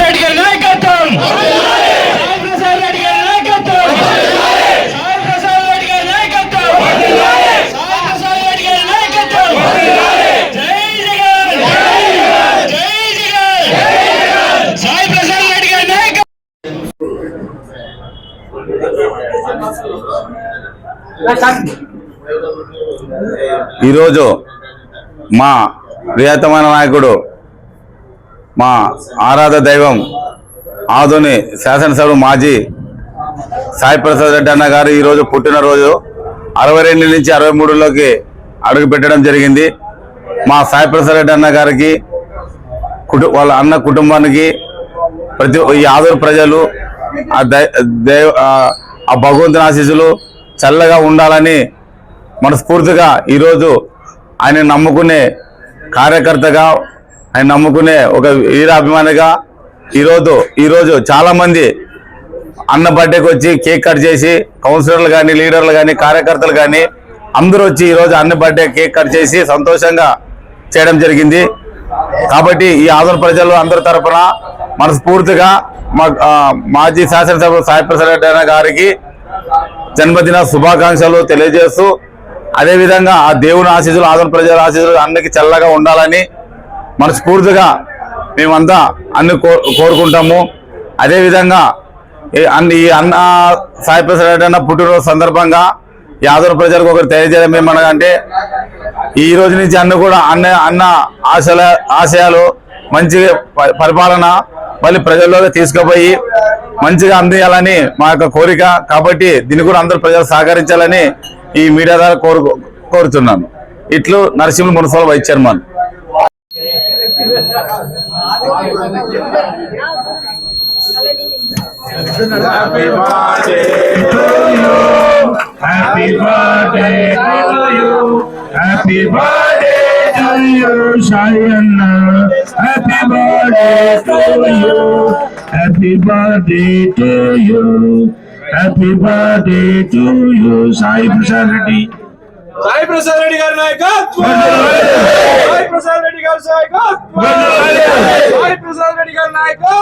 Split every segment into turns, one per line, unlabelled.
రెడ్డి గారి నాయకత్వం Gracias.
ఈరోజు మా ప్రియతమైన నాయకుడు మా ఆరాధ దైవం ఆధుని శాసనసభ మాజీ సాయి ప్రసాద్ రెడ్డి అన్న గారు ఈరోజు పుట్టినరోజు అరవై రెండు నుంచి అరవై మూడులోకి అడుగు పెట్టడం జరిగింది. మా సాయి ప్రసాద్ రెడ్డి అన్న గారికి కుటు వాళ్ళ అన్న కుటుంబానికి ప్రతి ఈ ఆదూరు ప్రజలు ఆ దై దేవ ఆ- ఆ భగవంతుని ఆశీస్సులు చల్లగా ఉండాలని మనస్ఫూర్తిగా ఈరోజు ఆయన నమ్ముకునే కార్యకర్తగా ఆయన నమ్ముకునే ఒక వీరాభిమానిగా ఈరోజు ఈరోజు చాలామంది అన్న బర్త్డేకి వచ్చి కేక్ కట్ చేసి కౌన్సిలర్లు కానీ లీడర్లు కానీ కార్యకర్తలు కానీ అందరూ వచ్చి ఈరోజు అన్న బర్త్డే కేక్ కట్ చేసి సంతోషంగా చేయడం జరిగింది. కాబట్టి ఈ ఆంధ్ర ప్రజలు అందరి తరఫున మనస్ఫూర్తిగా మా మాజీ శాసనసభ సాయి ప్రసాద్ రెడ్డి గారికి జన్మదిన శుభాకాంక్షలు తెలియజేస్తూ అదేవిధంగా ఆ దేవుని ఆశీస్సులు ఆదరణ ప్రజల ఆశీస్సులు అన్నికి చల్లగా ఉండాలని మనస్ఫూర్తిగా మేమంతా అన్ని కో కోరుకుంటాము. అదేవిధంగా ఈ అన్ని ఈ అన్న సాయి ప్రసాద్ అన్న పుట్టినరోజు సందర్భంగా ఈ ఆంధ్ర ప్రజలకు ఒకరు తెలియజేయడం ఏమనగా ఈ రోజు నుంచి అన్న కూడా అన్న అన్న ఆశల ఆశయాలు మంచి ప- పరిపాలన మళ్ళీ ప్రజల్లోకి తీసుకుపోయి మంచిగా అందియాలని మా యొక్క కోరిక. కాబట్టి దీన్ని కూడా అందరూ ప్రజలు సహకరించాలని ఈ మీడియా ద్వారా కోరు కోరుతున్నాను ఇట్లు Narasimha municipal vice chairman
Happy birthday to you. Happy birthday to you, Shayana. Happy birthday to you. Happy birthday to you. Happy birthday to you, Sai Prasad Reddy.
Sai Prasad Reddy గారి నాయకత్వం! సాయి ప్రసాద్ రెడ్డి గారి నాయకత్వం సాయి ప్రసాద్ రెడ్డి గారి నాయకత్వం!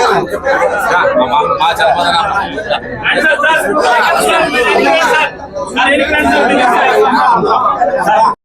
Sir sir